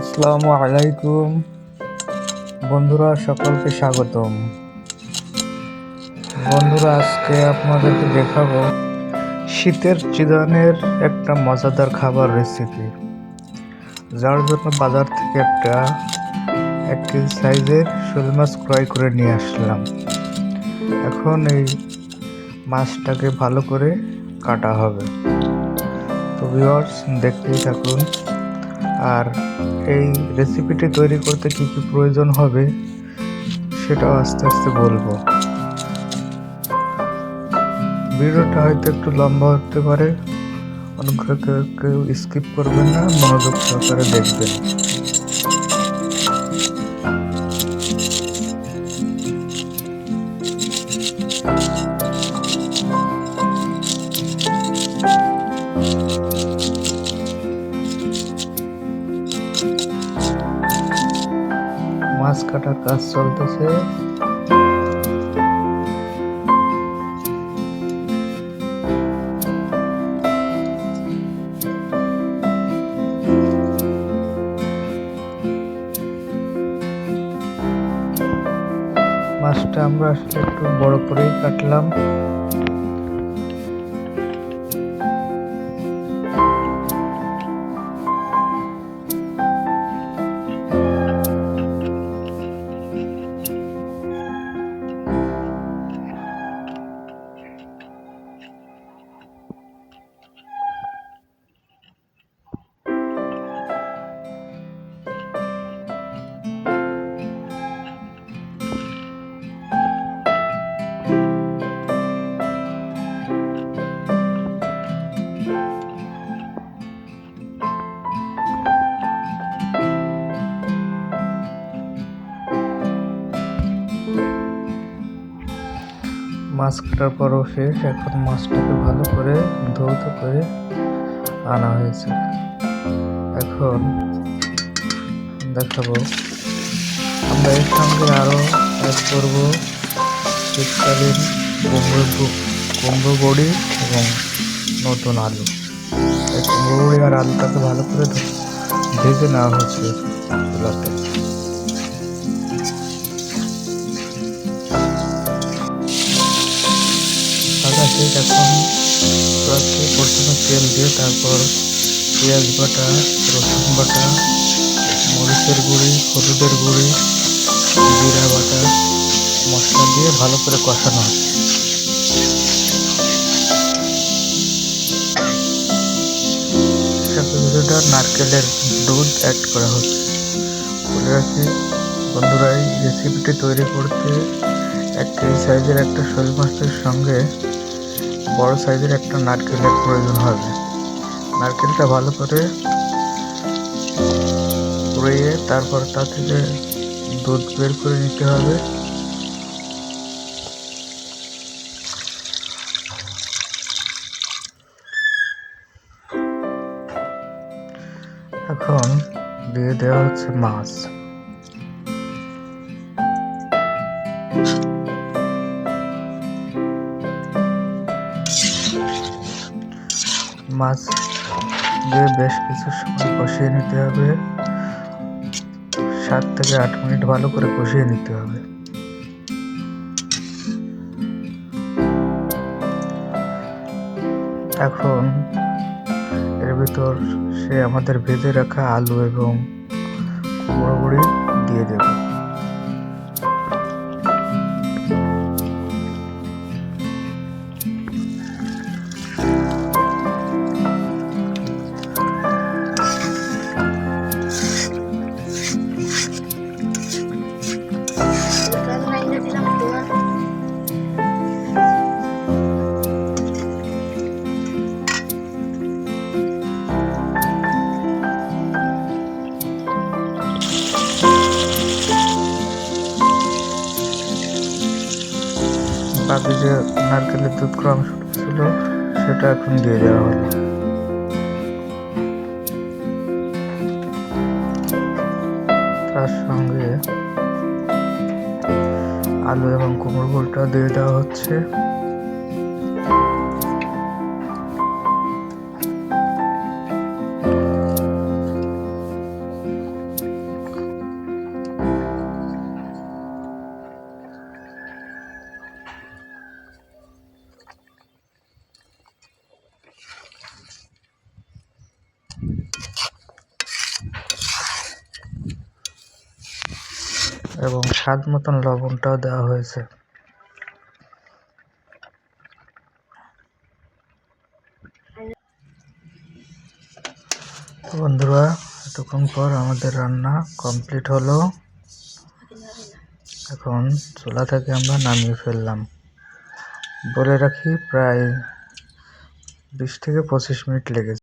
আসসালামু আলাইকুম। বন্ধুরা, সকলকে স্বাগতম। বন্ধুরা, আজকে আপনাদেরকে দেখাবো শীতের চিদানের একটা মজাদার খাবার রেসিপি যার জন্য বাজার থেকে একটা এক কেজি সাইজের শোল মাছ ক্রয় করে নিয়ে আসলাম। এখন এই মাছটাকে ভালো করে কাটা হবে। তো ভিউয়ার্স দেখতেই থাকুন। আর এই রেসিপিটি তৈরি করতে কি কি প্রয়োজন হবে, সেটাও আস্তে আস্তে বলব। ভিডিওটা হয়তো একটু লম্বা হতে পারে, অনুগ্রহ কেউ স্কিপ করবেন না, মনোযোগ সহকারে দেখবেন। কাটার কাজ চলতেছে। মাছটা আমরা আসলে একটু বড় করেই কাটলাম। মাছ কাটার পরও শেষ এখন মাছটাকে ভালো করে, ধৌত করে আনা হয়েছে। এখন দেখাবো। আমরা এর সঙ্গে আরও অ্যাড করব শীতকালীন কুমড়ো কুমড়ো বড়ি এবং নতুন আলু। কুমড়ো বড়ি আর আলুটাকে ভালো করে ভেজে নেওয়া হচ্ছে এখন চুলাতে প্রথমে তেল দিয়ে তারপর পেঁয়াজ বাটা, রসুন বাটা, মরিচের গুঁড়ি, হলুদের গুঁড়ি, জিরা বাটা, মশলা দিয়ে ভালো করে কষানো হচ্ছে সাথে নারকেলের দুধ অ্যাড করা হচ্ছে। বলে রাখি, বন্ধুরা, এই রেসিপিটি তৈরি করতে এক কেজি সাইজের একটা শোল মাছের সঙ্গে বড় সাইজের একটা নারকেলের প্রয়োজন হবে। নারকেলটা ভালো করে কুড়িয়ে তারপর তা থেকে দুধ বের করে নিতে হবে। এখন দিয়ে দেওয়া হচ্ছে মাছ। মাছ দিয়ে বেশ কিছু সময় কষিয়ে নিতে হবে। সাত থেকে আট মিনিট ভালো করে কষিয়ে নিতে হবে। এখন এর ভিতর সে আমাদের ভেজে রাখা আলু এবং কুমড়ো দিয়ে দেবে। বাকি যে নারকেলের দুধ করা অংশটা ছিল, সেটা এখন দিয়ে দেওয়া হলো। তার সঙ্গে আলু এবং কুমড়ো গোলটা দিয়ে দেওয়া হচ্ছে। এবং স্বাদ মতন লবণটাও দেওয়া হয়েছে। বন্ধুরা, এতক্ষণ পর আমাদের রান্না কমপ্লিট হলো। এখন চুলা থেকে আমরা নামিয়ে ফেললাম। বলে রাখি, প্রায় বিশ থেকে পঁচিশ মিনিট লেগেছে